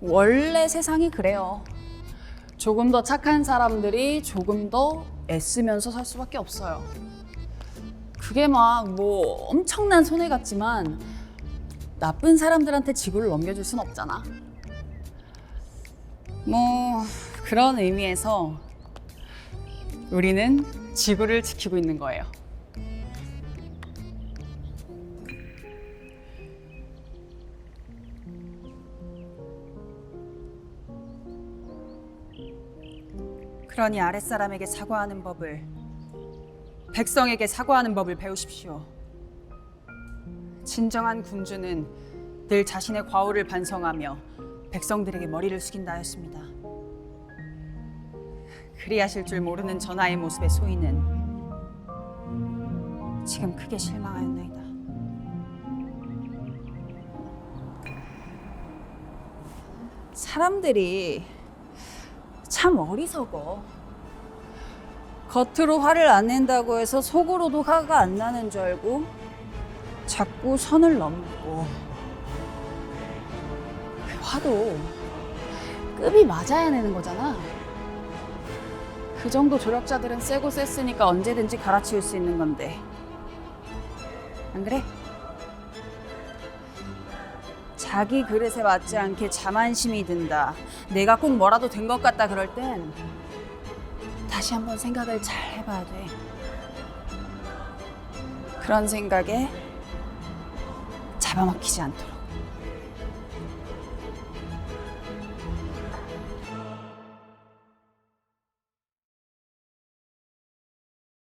원래 세상이 그래요. 조금 더 착한 사람들이 조금 더 애쓰면서 살 수밖에 없어요. 그게 막 뭐 엄청난 손해 같지만 나쁜 사람들한테 지구를 넘겨줄 순 없잖아. 뭐 그런 의미에서 우리는 지구를 지키고 있는 거예요. 그러니 아랫사람에게 사과하는 법을 백성에게 사과하는 법을 배우십시오. 진정한 군주는 늘 자신의 과오를 반성하며 백성들에게 머리를 숙인다 하였습니다. 그리하실 줄 모르는 전하의 모습의 소인은 지금 크게 실망하였나이다. 사람들이 참 어리석어. 겉으로 화를 안 낸다고 해서 속으로도 화가 안 나는 줄 알고 자꾸 선을 넘고 그 화도 급이 맞아야 내는 거잖아. 그 정도 조력자들은 세고 셌으니까 언제든지 갈아치울 수 있는 건데. 안 그래? 자기 그릇에 맞지 않게 자만심이 든다. 내가 꼭 뭐라도 된 것 같다 그럴 땐 다시 한번 생각을 잘 해봐야 돼. 그런 생각에 잡아먹히지 않도록.